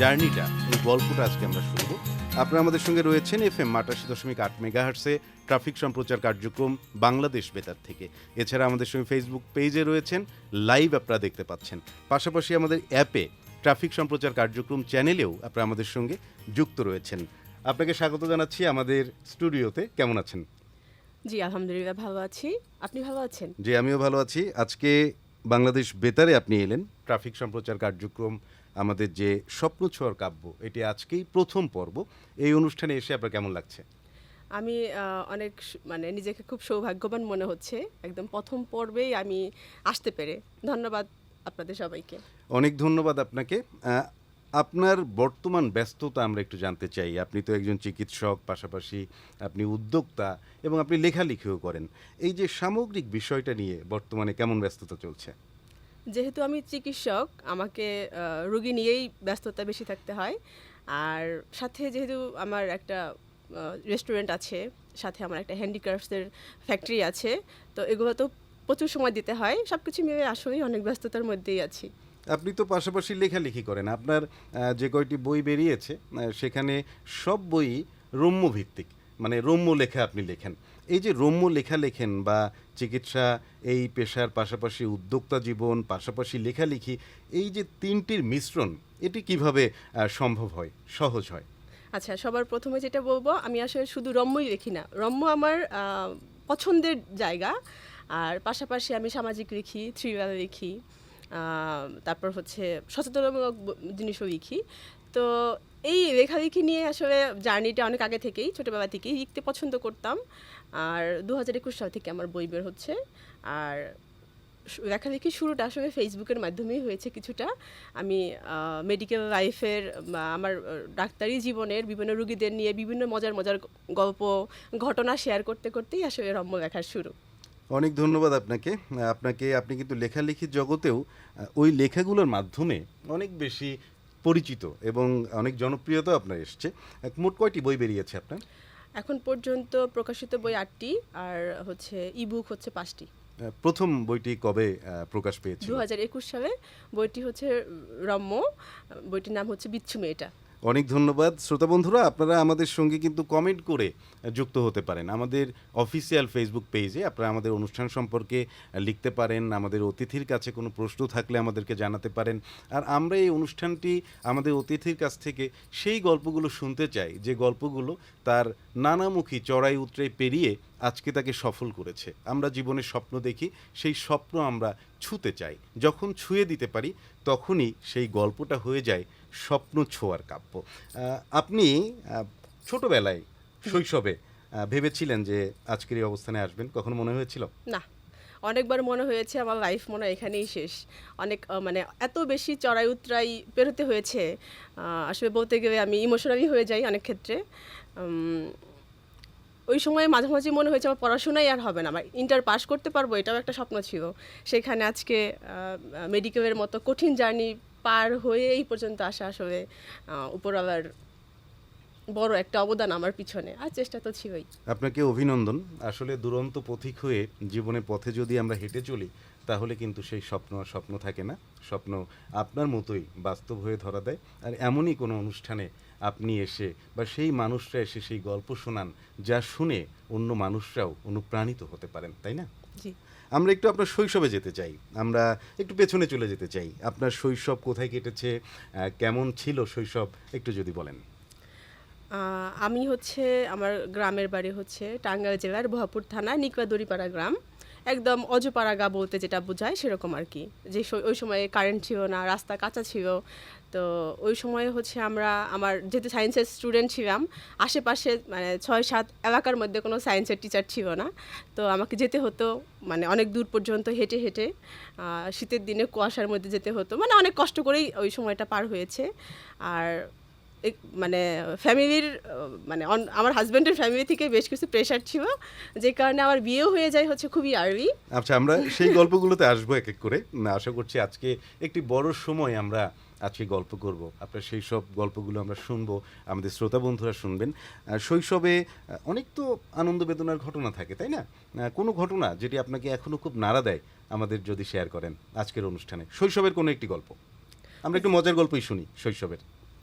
জার্নিটা এই গল্পটা আজকে আমরা শুনব। আপনারা আমাদের সঙ্গে রয়েছেন এফ এম আটাশি দশমিক আট মেগাহার্সে ট্রাফিক সম্প্রচার কার্যক্রম বাংলাদেশ বেতার থেকে। এছাড়া আমাদের সঙ্গে ফেসবুক পেজে রয়েছেন লাইভ আপনারা দেখতে পাচ্ছেন। পাশাপাশি আমাদের অ্যাপে ট্রাফিক সম্প্রচার কার্যক্রম চ্যানেলেও আপনারা আমাদের সঙ্গে যুক্ত রয়েছেন। আপনাকে স্বাগত জানাচ্ছি আমাদের স্টুডিওতে। কেমন আছেন? জি আলহামদুলিল্লাহ ভালো আছি। আপনি ভালো আছেন? জি আমিও ভালো আছি। আজকে বাংলাদেশ বেতারে আপনি এলেন। ট্রাফিক সম্প্রচার কার্যক্রম আমাদের যে স্বপ্ন ছোঁয়ার কাব্য এটি আজকেই প্রথম পর্ব। এই অনুষ্ঠানে এসে আপনার কেমন লাগছে? আমি অনেক মানে নিজেকে খুব সৌভাগ্যবান মনে হচ্ছে। একদম প্রথম পর্বেই আমি আসতে পেরে। ধন্যবাদ আপনাদের সবাইকে। অনেক ধন্যবাদ আপনাকে। আপনার বর্তমান ব্যস্ততা আমরা একটু জানতে চাই। আপনি তো একজন চিকিৎসক পাশাপাশি আপনি উদ্যোক্তা এবং আপনি লেখালেখিও করেন। এই যে সামগ্রিক বিষয়টা নিয়ে বর্তমানে কেমন ব্যস্ততা চলছে? যেহেতু আমি চিকিৎসক, আমাকে রুগী নিয়েই ব্যস্ততা বেশি থাকতে হয়। আর সাথে যেহেতু আমার একটা রেস্টুরেন্ট আছে, সাথে আমার একটা হ্যান্ডিক্রাফটসের ফ্যাক্টরি আছে, তো এগুলো তো প্রচুর সময় দিতে হয়। সব কিছু মিলে আসলেই অনেক ব্যস্ততার মধ্যেই আছি। আপনি তো পাশাপাশি লেখালেখি করেন। আপনার যে কয়টি বই বেরিয়েছে সেখানে সব বই রম্য ভিত্তিক মানে রম্য লেখা আপনি লেখেন। এই যে রম্য লেখা লেখেন বা চিকিৎসা, এই পেশার পাশাপাশি উদ্যোক্তা জীবন, পাশাপাশি লেখালেখি, এই যে তিনটির মিশ্রণ, এটি কীভাবে সম্ভব হয়, সহজ হয়? আচ্ছা সবার প্রথমে যেটা বলব, আমি আসলে শুধু রম্যই লিখি না। রম্য আমার পছন্দের জায়গা। আর পাশাপাশি আমি সামাজিক লিখি থ্রিলার লিখি তারপর হচ্ছে সচেতনমূলক জিনিসও লিখি। তো এই লেখালেখি নিয়ে আসলে জার্নিটা অনেক আগে থেকেই, ছোটোবেলা থেকেই লিখতে পছন্দ করতাম। আর দু হাজার একুশ সাল থেকে আমার বই বের হচ্ছে। আর লেখালেখি শুরুটা আসলে ফেসবুকের মাধ্যমেই হয়েছে কিছুটা। আমি মেডিকেল লাইফের আমার ডাক্তারি জীবনের বিভিন্ন রুগীদের নিয়ে বিভিন্ন মজার মজার গল্প, ঘটনা শেয়ার করতে করতেই আসলে রম্য লেখার শুরু। অনেক ধন্যবাদ আপনাকে। আপনাকে, আপনি কিন্তু লেখালেখির জগতেও ওই লেখাগুলোর মাধ্যমে অনেক বেশি পরিচিত এবং অনেক জনপ্রিয়তা আপনার এসছে। মোট কয়টি বই বেরিয়েছে আপনার? এখন পর্যন্ত প্রকাশিত বই আটটি আর হচ্ছে ইবুক হচ্ছে পাঁচটি। প্রথম বইটি কবে প্রকাশ পেয়েছে দু একুশ সালে। বইটি হচ্ছে রম্য বইটির নাম হচ্ছে বিচ্ছু মেয়েটা। অনেক ধন্যবাদ। শ্রোতা বন্ধুরা, আপনারা আমাদের সঙ্গে কিন্তু কমেন্ট করে যুক্ত হতে পারেন। আমাদের অফিসিয়াল ফেসবুক পেজে আপনারা আমাদের অনুষ্ঠান সম্পর্কে লিখতে পারেন। আমাদের অতিথির কাছে কোনো প্রশ্ন থাকলে আমাদেরকে জানাতে পারেন। আর আমরা এই অনুষ্ঠানটি আমাদের অতিথির কাছ থেকে সেই গল্পগুলো শুনতে চাই। যে গল্পগুলো তার নানামুখী চড়াই উতরে পেরিয়ে আজকে তাকে সফল করেছে। আমরা জীবনে স্বপ্ন দেখি, সেই স্বপ্ন আমরা ছুতে চাই। যখন ছুঁয়ে দিতে পারি, তখনই সেই গল্পটা হয়ে যায় স্বপ্ন ছোঁয়ার কাব্য। আপনি ছোটবেলায় শৈশবে ভেবেছিলেন যে আজকের এই অবস্থানে আসবেন, কখনো মনে হয়েছিল? না। অনেকবার মনে হয়েছে, আমার লাইফ মনে হয় এখানেই শেষ। অনেক মানে এত বেশি চড়াই উতরাই পেরোতে হয়েছে আসলে বলতে গেলে আমি ইমোশনালি হয়ে যাই অনেক ক্ষেত্রে। ওই সময় মাঝে মাঝে মনে হয়েছে আমার পড়াশোনাই আর হবে না, আমার ইন্টার পাস করতে পারব, এটাও একটা স্বপ্ন ছিল। সেখানে আজকে মেডিকেলের মতো কঠিন জার্নি পার হয়ে এই পর্যন্ত আসা আসলে উপরওয়ালার বড় একটা অবদান আমার পিছনে। আর চেষ্টা তো ছিলই। আপনাকে অভিনন্দন। আসলে দুরন্ত পথিক হয়ে জীবনে পথে যদি আমরা হেঁটে চলি, তাহলে কিন্তু সেই স্বপ্ন আর স্বপ্ন থাকে না। স্বপ্ন আপনার মতোই বাস্তব হয়ে ধরা দেয়। আর এমনই কোনো অনুষ্ঠানে আপনি এসে বা সেই মানুষরা এসে সেই গল্প শোনান যা শুনে অন্য মানুষরাও অনুপ্রাণিত হতে পারেন তাই না? জি। আমরা একটু আপনার শৈশবে যেতে চাই। আমরা একটু পেছনে চলে যেতে চাই। আপনার শৈশব কোথায় কেটেছে? কেমন ছিল শৈশব? একটু যদি বলেন। আমি হচ্ছে আমার গ্রামের বাড়ি হচ্ছে টাঙ্গাইল জেলার বহাপুর থানা নিকলাদড়িপাড়া গ্রাম। একদম অজপাড়া গা বলতে যেটা বোঝায় সেরকম আর কি। যে ওই সময়ে কারেন্ট ছিল না, রাস্তা কাঁচা ছিল। তো ওই সময়ে হচ্ছে আমরা, আমার যেহেতু সায়েন্সের স্টুডেন্ট ছিলাম, আশেপাশে মানে ছয় সাত এলাকার মধ্যে কোনো সায়েন্সের টিচার ছিল না। তো আমাকে যেতে হতো মানে অনেক দূর পর্যন্ত হেঁটে হেঁটে শীতের দিনে কুয়াশার মধ্যে যেতে হতো। মানে অনেক কষ্ট করেই ওই সময়টা পার হয়েছে। আর মানে ফ্যামিলির মানে আমার হাজব্যান্ডের ফ্যামিলি থেকে বেশ কিছু প্রেশার ছিল, যে কারণে আমার বিয়েও হয়ে যায় হচ্ছে খুবই আর্লি আচ্ছা আমরা সেই গল্পগুলোতে আসব এক এক করে। আশা করছি আজকে একটি বড় সময় আমরা আজকে গল্প করব। আপনার সেই সব গল্পগুলো আমরা শুনব, আমাদের শ্রোতা বন্ধুরা শুনবেন। শৈশবে অনেক তো আনন্দ বেদনার ঘটনা থাকে, তাই না? কোনো ঘটনা যেটি আপনাকে এখনও খুব নাড়া দেয়, আমাদের যদি শেয়ার করেন আজকের অনুষ্ঠানে। শৈশবের কোনো একটি গল্প। আমরা একটু মজার গল্পই শুনি শৈশবের।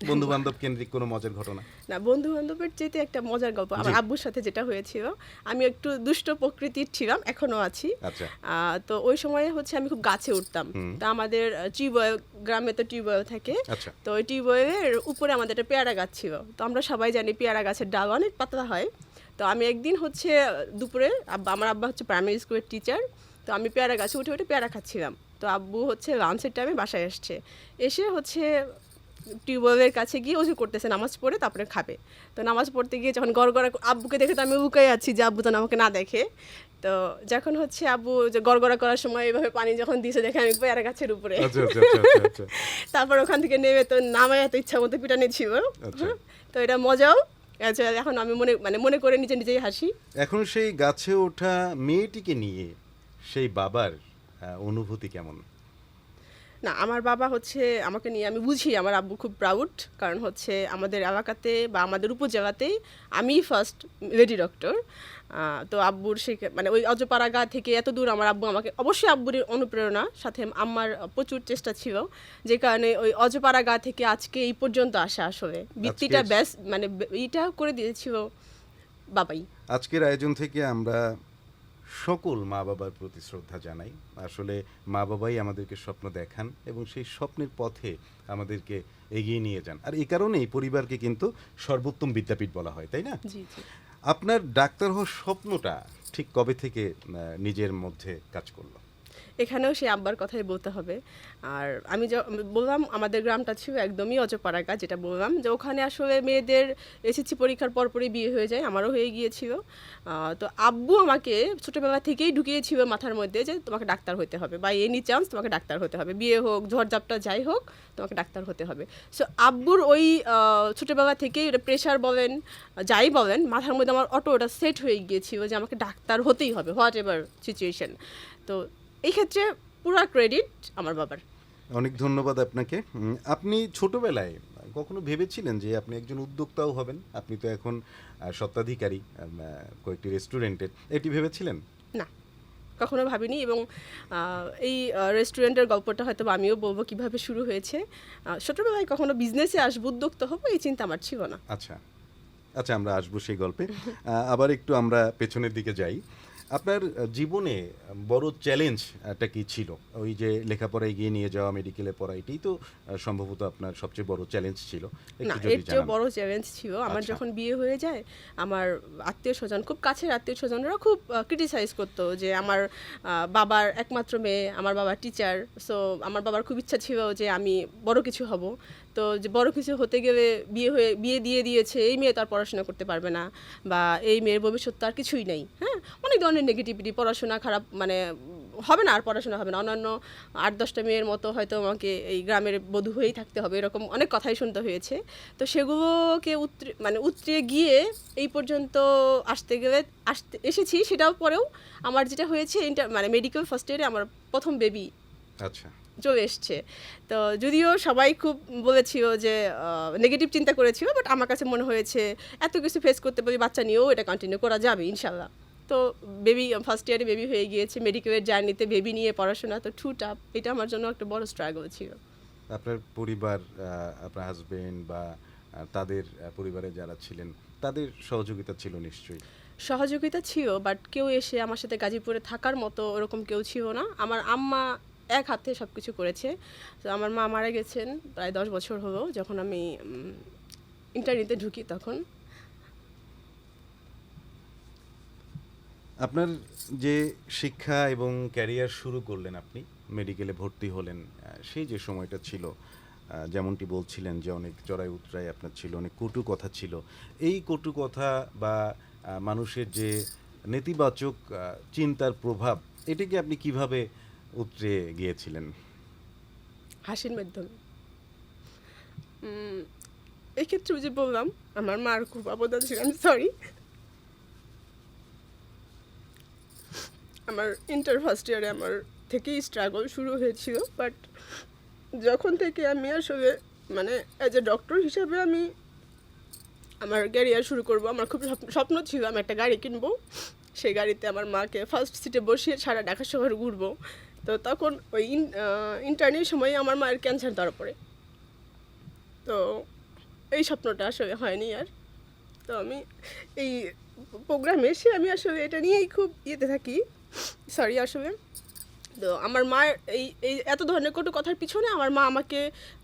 বন্ধু বান্ধব কেন্দ্রিক কোনো মজার ঘটনা? না বন্ধু বান্ধবের চেয়ে একটা মজার গল্প। আমার আব্বুর সাথে যেটা হয়েছিল আমি একটু দুষ্ট প্রকৃতির ছিলাম এখনও আছি। আচ্ছা। তো ওই সময়ে হচ্ছে আমি খুব গাছে উঠতাম। তো আমাদের টিউবওয়েল গ্রামে তো টিউবওয়েল থাকে। আচ্ছা। তো ওই টিউবওয়েলের উপরে আমাদের একটা পেয়ারা গাছ ছিল। তো আমরা সবাই জানি পেয়ারা গাছের ডাল অনেক পাতলা হয়। তো আমি একদিন হচ্ছে দুপুরে আব্বা আমার আব্বা হচ্ছে প্রাইমারি স্কুলের টিচার তো আমি পেয়ারা গাছে উঠে উঠে পেয়ারা খাচ্ছিলাম। তো আব্বু হচ্ছে লাঞ্চের টাইমে বাসায় এসছে এসে হচ্ছে টিউবওয়েলের কাছে গিয়ে অজু করতেছে নামাজ পড়ে তারপরে খাবে। তো নামাজ পড়তে গিয়ে যখন গড়গড়া আব্বুকে দেখে তো আমি উকাই আছি যে আব্বু যেন আমাকে না দেখে। তো যখন হচ্ছে আব্বু যে গড়গড়া করার সময় এভাবে পানি যখন দিয়েছে দেখে আমি পেয়ারা গাছের উপরে। আচ্ছা আচ্ছা আচ্ছা তারপর ওখান থেকে নেমে তো নামায় এত ইচ্ছা মতো পিটানি ছিল। হ্যাঁ, তো এটা মজাও। আচ্ছা এখন আমি মনে মানে মনে করে নিজে নিজেই হাসি। এখন সেই গাছে ওঠা মেয়েটিকে নিয়ে সেই বাবার অনুভূতি কেমন? না আমার বাবা হচ্ছে আমাকে নিয়ে আমি বুঝি আমার আব্বু খুব প্রাউড কারণ হচ্ছে আমাদের এলাকাতে বা আমাদের উপজেলাতেই আমি ফার্স্ট লেডি ডক্টর তো আব্বুর সে মানে ওই অজপাড়া গা থেকে এত দূর আমার আব্বু আমাকে অবশ্যই আব্বুর অনুপ্রেরণা সাথে আমার প্রচুর চেষ্টা ছিল যে কারণে ওই অজপাড়া গা থেকে আজকে এই পর্যন্ত আসা আসলে। বৃত্তিটা ব্যাস মানে এইটা করে দিয়েছিল বাবাই। আজকের আয়োজন থেকে আমরা সকল মা বাবার প্রতি শ্রদ্ধা জানাই। আসলে মা বাবাই আমাদেরকে স্বপ্ন দেখান এবং সেই স্বপ্নের পথে আমাদেরকে এগিয়ে নিয়ে যান। আর এই কারণেই পরিবারকে কিন্তু সর্বোত্তম বিদ্যাপীঠ বলা হয় তাই না? আপনার ডাক্তার হওয়ার স্বপ্নটা ঠিক কবে থেকে নিজের মধ্যে কাজ করল? এখানেও সেই আব্বার কথাই বলতে হবে। আর আমি বললাম, আমাদের গ্রামটা ছিল একদমই অজপাড়াগা, যেটা বললাম যে ওখানে আসলে মেয়েদের এসএসসি পরীক্ষার পরপরই বিয়ে হয়ে যায়, আমারও হয়ে গিয়েছিল। তো আব্বু আমাকে ছোটোবেলা থেকেই ঢুকিয়েছিল মাথার মধ্যে যে তোমাকে ডাক্তার হতে হবে বা এনি চান্স তোমাকে ডাক্তার হতে হবে। বিয়ে হোক, ঝড়ঝাপটা যাই হোক, তোমাকে ডাক্তার হতে হবে। সো আব্বুর ওই ছোটোবেলা থেকেই ওটা প্রেশার বলেন, যাই বলেন, মাথার মধ্যে আমার অটো ওটা সেট হয়ে গিয়েছিল যে আমাকে ডাক্তার হতেই হবে হোয়াট এভার সিচুয়েশন তো এই ক্ষেত্রে পুরো ক্রেডিট আমার বাবার। অনেক ধন্যবাদ আপনাকে। আপনি ছোটবেলায় কখনো ভেবেছিলেন যে আপনি একজন উদ্যোক্তাও হবেন? আপনি তো এখন আহ, স্বত্বাধিকারী কয়েকটি রেস্টুরেন্টের এটি ভেবেছিলেন? না কখনো ভাবিনি এবং এই রেস্টুরেন্টের গল্পটা হয়তো বা আমিও বলব কীভাবে শুরু হয়েছে। ছোটবেলায় কখনো বিজনেসে আসব উদ্যোক্তা হব এই চিন্তা আমার ছিল না। আচ্ছা আচ্ছা আমরা আসব সেই গল্পে। আবার একটু আমরা পেছনের দিকে যাই। আপনার জীবনে বড় চ্যালেঞ্জটা কি ছিল? ওই যে লেখাপড়া এগিয়ে নিয়ে যাওয়া মেডিকেলে পড়া এটাই তো সম্ভবত আপনার সবচেয়ে বড় চ্যালেঞ্জ ছিল। না এর চেয়েও বড় চ্যালেঞ্জ ছিল আমার আচ্ছা। যখন বিয়ে হয়ে যায় আমার আত্মীয় স্বজন খুব কাছের আত্মীয় স্বজনরা খুব ক্রিটিসাইজ করতো যে আমার বাবার একমাত্র মেয়ে আমার বাবা টিচার সো আমার বাবার খুব ইচ্ছা ছিল যে আমি বড় কিছু হব। তো যে বড় কিছু হতে গেলে বিয়ে হয়ে বিয়ে দিয়ে দিয়েছে এই মেয়ে তার পড়াশোনা করতে পারবে না বা এই মেয়ের ভবিষ্যৎ তার কিছুই নেই হ্যাঁ? অনেক ধরনের নেগেটিভিটি পড়াশোনা খারাপ মানে হবে না আর পড়াশোনা হবে না। অন্যান্য আট দশটা মেয়ের মতো হয়তো আমাকে এই গ্রামের বধূ হয়েই থাকতে হবে এরকম অনেক কথাই শুনতে হয়েছে। তো সেগুলোকে উতরে মানে উতরে গিয়ে এই পর্যন্ত আসতে গেলে আসতে এসেছি সেটাও পরেও আমার যেটা হয়েছে ইন্টার মানে মেডিকেল ফার্স্ট ইয়ারে আমার প্রথম বেবি আচ্ছা। চলে এসছে। তো যদিও সবাই খুব বলেছিল যে নেগেটিভ চিন্তা করেছিল বাট আমার কাছে মনে হয়েছে এত কিছু ফেস করতে পারি বাচ্চা নিয়েও এটা কন্টিনিউ করা যাবে ইনশাল্লাহ। তো বেবি ফার্স্ট ইয়ারে বেবি হয়ে গিয়েছে মেডিকেলের জার্নিতে বেবি নিয়ে পড়াশোনা তো টু টাপ এটা আমার জন্য একটা বড় স্ট্রাগল ছিল। আপনার পরিবার আপনার হাজবেন্ড বা তাদের পরিবারে যারা ছিলেন তাদের সহযোগিতা ছিল নিশ্চয়ই? সহযোগিতা ছিল বাট কেউ এসে আমার সাথে গাজীপুরে থাকার মতো ওরকম কেউ ছিল না। আমার আম্মা এক হাতে সব কিছু করেছে। তো আমার মা মারা গেছেন প্রায় দশ বছর হলো যখন আমি ইন্টারনেটে ঢুকি তখন। আপনার যে শিক্ষা এবং ক্যারিয়ার শুরু করলেন আপনি, মেডিকেলে ভর্তি হলেন সেই যে সময়টা ছিল যেমনটি বলছিলেন যে অনেক চড়াই উতরাই আপনার ছিল, অনেক কটু কথা ছিল, এই কটু কথা বা মানুষের যে নেতিবাচক চিন্তার প্রভাব, এটাকে আপনি কীভাবে উতরে গিয়েছিলেন? হাসির মাধ্যমে। এক্ষেত্রে যে বললাম, আমার মার খুব অবদান ছিল সরি আমার ইন্টার ফার্স্ট ইয়ারে আমার থেকেই স্ট্রাগল শুরু হয়েছিল বাট যখন থেকে আমি আসলে মানে অ্যাজ এ ডক্টর হিসাবে আমি আমার ক্যারিয়ার শুরু করব, আমার খুব স্বপ্ন- ছিল আমি একটা গাড়ি কিনবো। সেই গাড়িতে আমার মাকে ফার্স্ট সিটে বসিয়ে সারা ঢাকা শহর ঘুরবো। তো তখন ওই ইন্টারনেট সময় আমার মায়ের ক্যান্সার ধরা পড়ে। তো এই স্বপ্নটা আসলে হয়নি আর। তো আমি এই প্রোগ্রামে এসে আমি আসলে এটা নিয়েই খুব ইয়েতে থাকি। সরি আসলে তো আমার মার এই এই এত ধরনের কটু কথার পিছনে আমার মা আমাকে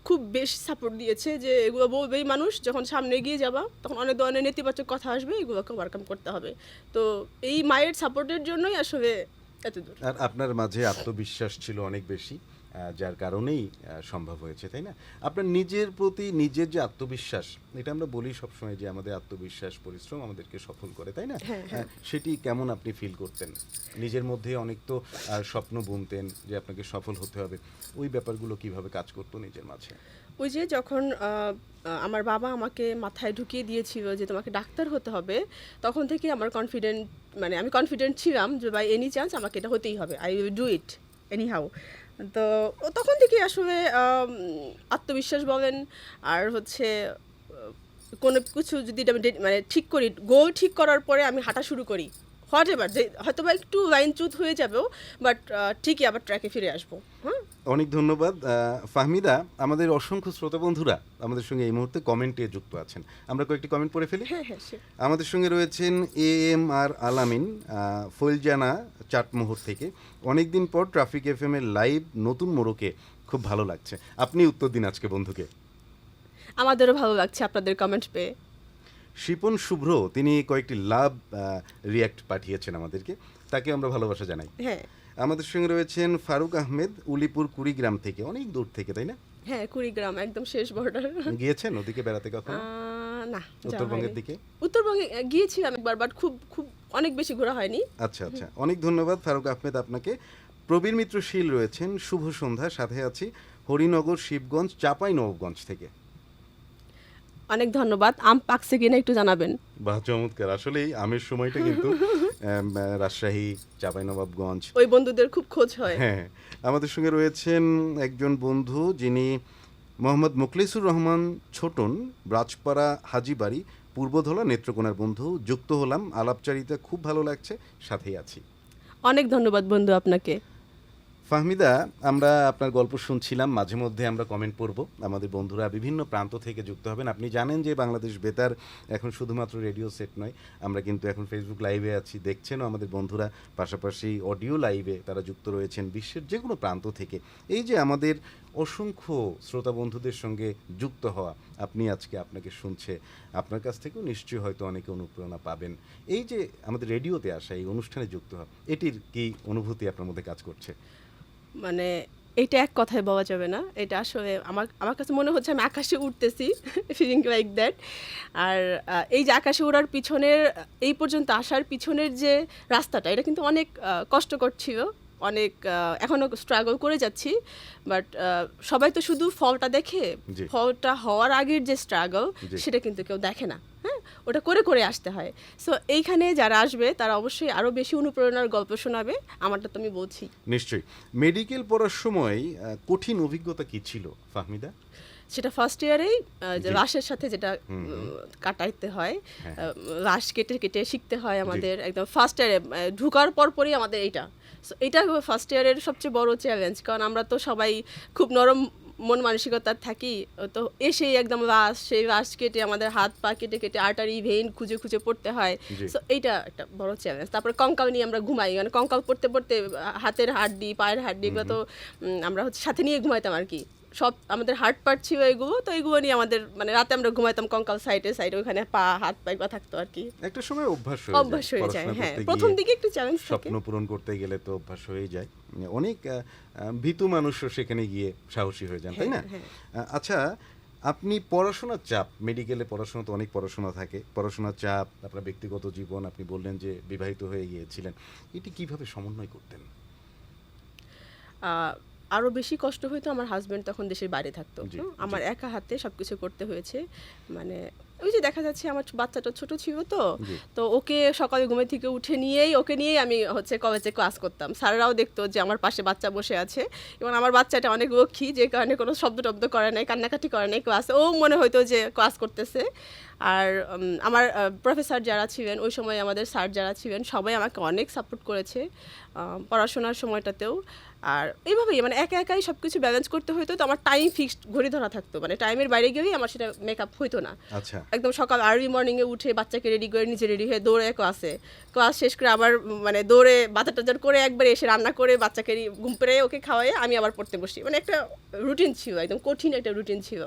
খুব বেশি সাপোর্ট দিয়েছে যে এগুলো বলবেই মানুষ যখন সামনে এগিয়ে যাবা তখন অনেক ধরনের নেতিবাচক কথা আসবে এগুলোকে ওভারকাম করতে হবে। তো এই মায়ের সাপোর্টের জন্যই আসলে এত দূর আর আপনার মাঝে আত্মবিশ্বাস ছিল অনেক বেশি। যার কারণেই সম্ভব হয়েছে তাই না? আপনার নিজের প্রতি নিজের যে আত্মবিশ্বাস এটা আমরা বলি সবসময় যে আমাদের আত্মবিশ্বাস পরিশ্রম আমাদেরকে সফল করে তাই না? হ্যাঁ, হ্যাঁ। সেটি কেমন আপনি ফিল করতেন? নিজের মধ্যে অনেক তো স্বপ্ন বুনতেন যে আপনাকে সফল হতে হবে। ওই ব্যাপারগুলো কীভাবে কাজ করতো নিজের মাঝে? ওই যে যখন আমার বাবা আমাকে মাথায় ঢুকিয়ে দিয়েছিল যে তোমাকে ডাক্তার হতে হবে তখন থেকে আমার কনফিডেন্ট মানে আমি কনফিডেন্ট ছিলাম যে বাই এনি চান্স আমাকে এটা হতেই হবে। I will do it anyhow তো তখন থেকে আসলে আত্মবিশ্বাস বলেন, আর হচ্ছে কোনো কিছু যদি আমি মানে ঠিক করি গোল ঠিক করার পরে আমি হাঁটা শুরু করি। হোয়াট এভার যে হয়তো বা একটু লাইন চুত হয়ে যাবেও বাট ঠিকই আবার ট্র্যাকে ফিরে আসব হ্যাঁ অনেক ধন্যবাদ ফাহমিদা আমাদের অসংখ্য শ্রোতা বন্ধুরা আমাদের সঙ্গে এই মুহূর্তে কমেন্টে যুক্ত আছেন। আমরা কয়েকটি কমেন্ট পড়ে ফেলি। হ্যাঁ হ্যাঁ আমাদের সঙ্গে রয়েছেন এ এম আর আলামিন ফৈলজানা চাটমোহর থেকে। অনেকদিন পর ট্রাফিক এফ এম এর লাইভ নতুন মোড়কে খুব ভালো লাগছে। আপনি উত্তর দিন আজকে বন্ধুকে। আমাদেরও ভালো লাগছে আপনাদের কমেন্ট পেয়ে। শিপন শুভ্র তিনি কয়েকটি লাভ রিয়াক্ট পাঠিয়েছেন আমাদেরকে। তাকে আমরা ভালোবাসা জানাই। হ্যাঁ। আমাদের সঙ্গে রয়েছেন ফারুক আহমেদ উলিপুর কুড়িগ্রাম থেকে। অনেক দূর থেকে তাই না? হ্যাঁ কুড়িগ্রাম একদম শেষ বর্ডার গিয়েছেন ওদিকে বেড়াতে কখনো? না উত্তরবঙ্গের দিকে? উত্তরবঙ্গে গিয়েছিলাম একবার বাট খুব খুব অনেক বেশি ঘোরা হয়নি। আচ্ছা আচ্ছা। অনেক ধন্যবাদ ফারুক আহমেদ আপনাকে। প্রবীর মিত্র শীল রয়েছেন শুভ সন্ধ্যা। সাথে আছি হরিনগর শিবগঞ্জ চাপাই নবগঞ্জ থেকে। অনেক ধন্যবাদ। আম পাকছে কিনা একটু জানাবেন। বাহ চমৎকার। আসলেই আমের সময়টা কিন্তু রাজশাহী চাপাই নবাবগঞ্জ ওই বন্ধুদের খুব খোঁজ হয়। হ্যাঁ আমাদের সঙ্গে রয়েছেন একজন বন্ধু যিনি মোহাম্মদ মুখলিসুর রহমান ছোটন রাজপাড়া হাজিবাড়ি পূর্বধলা নেত্রকোনার বন্ধু। যুক্ত হলাম আলাপচারিতা খুব ভালো লাগছে সাথেই আছি। অনেক ধন্যবাদ বন্ধু আপনাকে। ফাহমিদা, আমরা আপনার গল্প শুনছিলাম, মাঝে মধ্যে আমরা কমেন্ট পড়ব। আমাদের বন্ধুরা বিভিন্ন প্রান্ত থেকে যুক্ত হবেন। আপনি জানেন যে বাংলাদেশ বেতার এখন শুধুমাত্র রেডিও সেট নয়, আমরা কিন্তু এখন ফেসবুক লাইভে আছি, দেখছেনও আমাদের বন্ধুরা। পাশাপাশি অডিও লাইভে তারা যুক্ত রয়েছেন বিশ্বের যে কোনো প্রান্ত থেকে। এই যে আমাদের অসংখ্য শ্রোতা বন্ধুদের সঙ্গে যুক্ত হওয়া, আপনি আজকে আপনাকে শুনছে, আপনার কাছ থেকেও নিশ্চয়ই হয়তো অনেকে অনুপ্রেরণা পাবেন। এই যে আমাদের রেডিওতে আসা, এই অনুষ্ঠানে যুক্ত হওয়া, এটির কি অনুভূতি আপনার মধ্যে কাজ করছে? মানে এটা এক কথায় বলা যাবে না। এটা আসলে আমার আমার কাছে মনে হচ্ছে আমি আকাশে উঠতেছি ফিলিং লাইক দ্যাট আর এই যে আকাশে ওড়ার পিছনের, এই পর্যন্ত আসার পিছনের যে রাস্তাটা, এটা কিন্তু অনেক কষ্টকর ছিল। অনেক এখনও এখনও স্ট্রাগল করে যাচ্ছি বাট সবাই তো শুধু ফলটা দেখে ফলটা হওয়ার আগের যে স্ট্রাগল সেটা কিন্তু কেউ দেখে না হ্যাঁ? ওটা করে করে আসতে হয়। সো এইখানে যারা আসবে তারা অবশ্যই আরও বেশি অনুপ্রেরণার গল্প শোনাবে আমারটা তো আমি বলছি। নিশ্চয়ই। মেডিকেল পড়ার সময় কঠিন অভিজ্ঞতা কি ছিল ফাহমিদা? সেটা ফার্স্ট ইয়ারেই। লাশের সাথে যেটা কাটাইতে হয় হ্যাঁ। লাশ কেটে কেটে শিখতে হয় আমাদের একদম ফার্স্ট ইয়ারে ঢুকার পরপরই আমাদের এইটা। সো এটা ফার্স্ট ইয়ারের সবচেয়ে বড় চ্যালেঞ্জ কারণ আমরা তো সবাই খুব নরম মন মানসিকতার থাকি তো এসেই একদম লাশ সেই লাশ কেটে আমাদের হাত পা কেটে কেটে আর্টারি ভেইন খুঁজে খুঁজে পড়তে হয়। সো এইটা একটা বড় চ্যালেঞ্জ তারপরে কঙ্কাল নিয়ে আমরা ঘুমাই মানে কঙ্কাল পড়তে পড়তে হাতের হাড্ডি পায়ের হাড্ডি এগুলো তো আমরা হচ্ছে সাথে নিয়ে ঘুমাইতাম আর কি। সব আমাদের হার্ট পার্ট ছিল এগুলো তো এগুলো নিয়ে আমাদের মানে রাতে আমরা ঘুমাইতাম কঙ্কাল সাইডে সাইডে ওখানে পা হাত পা এগুলো থাকতো আর কি। একটা সময় অভ্যাস হয়ে অভ্যাস হয়ে যায় হ্যাঁ। প্রথম দিকে একটু চ্যালেঞ্জ থাকে। স্বপ্ন পূরণ করতে গেলে তো অভ্যাস হয়ে যায়। অনেক আহ, আহ, ভীতু মানুষও সেখানে গিয়ে সাহসী হয়ে যান তাই না? হ্যাঁ, আচ্ছা আপনি পড়াশোনার চাপ মেডিকেলে পড়াশোনা তো অনেক পড়াশোনা থাকে পড়াশোনার চাপ আপনার ব্যক্তিগত জীবন আপনি বললেন যে বিবাহিত হয়ে গিয়েছিলেন এটি কীভাবে সমন্বয় করতেন? আহ, আরও বেশি কষ্ট হইতো আমার হাজব্যান্ড তখন দেশের বাইরে থাকতো। আমার একা হাতে সব কিছু করতে হয়েছে। মানে ওই যে দেখা যাচ্ছে আমার বাচ্চাটা ছোট ছিল তো তো ওকে সকালে ঘুমে থেকে উঠে নিয়েই ওকে নিয়েই আমি হচ্ছে কলেজে ক্লাস করতাম। স্যাররাও দেখতো যে আমার পাশে বাচ্চা বসে আছে। এবং আমার বাচ্চাটা অনেক লক্ষ্মী যে কারণে কোনো শব্দ টব্দ করে নাই কান্নাকাটি করে নাই ক্লাস ও মনে হইতো যে ক্লাস করতেছে। আর আমার প্রফেসর যারা ছিলেন ওই সময় আমাদের স্যার যারা ছিলেন সবাই আমাকে অনেক সাপোর্ট করেছে পড়াশোনার সময়টাতেও। আর এইভাবেই মানে একা একাই সব কিছু ব্যালেন্স করতে হতো তো আমার টাইম ফিক্সড ঘড়ি ধরা থাকতো। মানে টাইমের বাইরে গেলেই আমার সেটা মেকআপ হইতো না। আচ্ছা। একদম সকাল আর্লি মর্নিংয়ে উঠে বাচ্চাকে রেডি করে নিজে রেডি হয়ে দৌড়ে ক্লাসে ক্লাস শেষ করে আবার মানে দৌড়ে বাজার টাজার করে একবার এসে রান্না করে বাচ্চাকে ঘুম পেরে ওকে খাওয়াই আমি আবার পড়তে বসি। মানে একটা রুটিন ছিল একদম কঠিন একটা রুটিন ছিল।